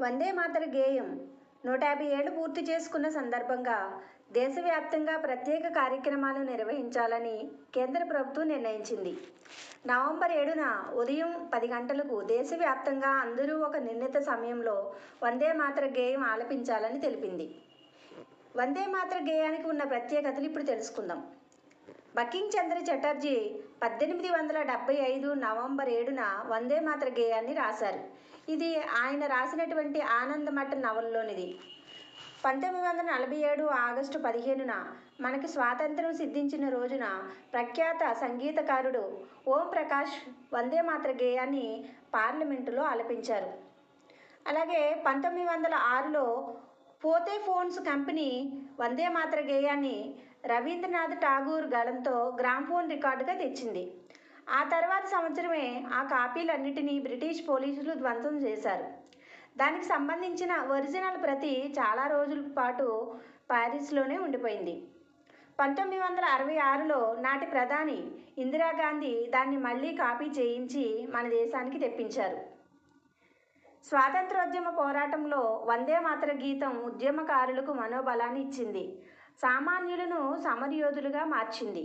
వందే మాతర గేయం. నూట యాభై ఏళ్ళు పూర్తి చేసుకున్న సందర్భంగా దేశవ్యాప్తంగా ప్రత్యేక కార్యక్రమాలు నిర్వహించాలని కేంద్ర ప్రభుత్వం నిర్ణయించింది. నవంబర్ ఏడున ఉదయం పది గంటలకు దేశవ్యాప్తంగా అందరూ ఒక నిర్ణీత సమయంలో వందే మాతర గేయం ఆలపించాలని తెలిపింది. వందే మాతర గేయానికి ఉన్న ప్రత్యేకతలు ఇప్పుడు తెలుసుకుందాం. బకింగ్ చంద్ర చటర్జీ పద్దెనిమిది వందల డెబ్బై ఐదు నవంబర్ ఏడున వందే మాతర గేయాన్ని రాశారు. ఇది ఆయన రాసినటువంటి ఆనందమఠ నవల్లోనిది. పంతొమ్మిది వందల నలభై ఏడు ఆగస్టు పదిహేనున మనకి స్వాతంత్రం సిద్ధించిన రోజున ప్రఖ్యాత సంగీతకారుడు ఓం ప్రకాష్ వందే మాత్ర గేయాన్ని పార్లమెంటులో ఆలపించారు. అలాగే పంతొమ్మిది వందల ఆరులో పోతే ఫోన్స్ కంపెనీ వందే మాతర గేయాన్ని రవీంద్రనాథ్ ఠాగూర్ గళంతో గ్రామ్ఫోన్ రికార్డుగా తెచ్చింది. ఆ తర్వాత సంవత్సరమే ఆ కాపీలన్నిటినీ బ్రిటిష్ పోలీసులు ధ్వంసం చేశారు. దానికి సంబంధించిన ఒరిజినల్ ప్రతి చాలా రోజుల పాటు ప్యారిస్లోనే ఉండిపోయింది. పంతొమ్మిది వందల అరవై ఆరులో నాటి ప్రధాని ఇందిరాగాంధీ దాన్ని మళ్ళీ కాపీ చేయించి మన దేశానికి తెప్పించారు. స్వాతంత్రోద్యమ పోరాటంలో వందే మాతర గీతం ఉద్యమకారులకు మనోబలాన్ని ఇచ్చింది. సామాన్యులను సమరయోధులుగా మార్చింది.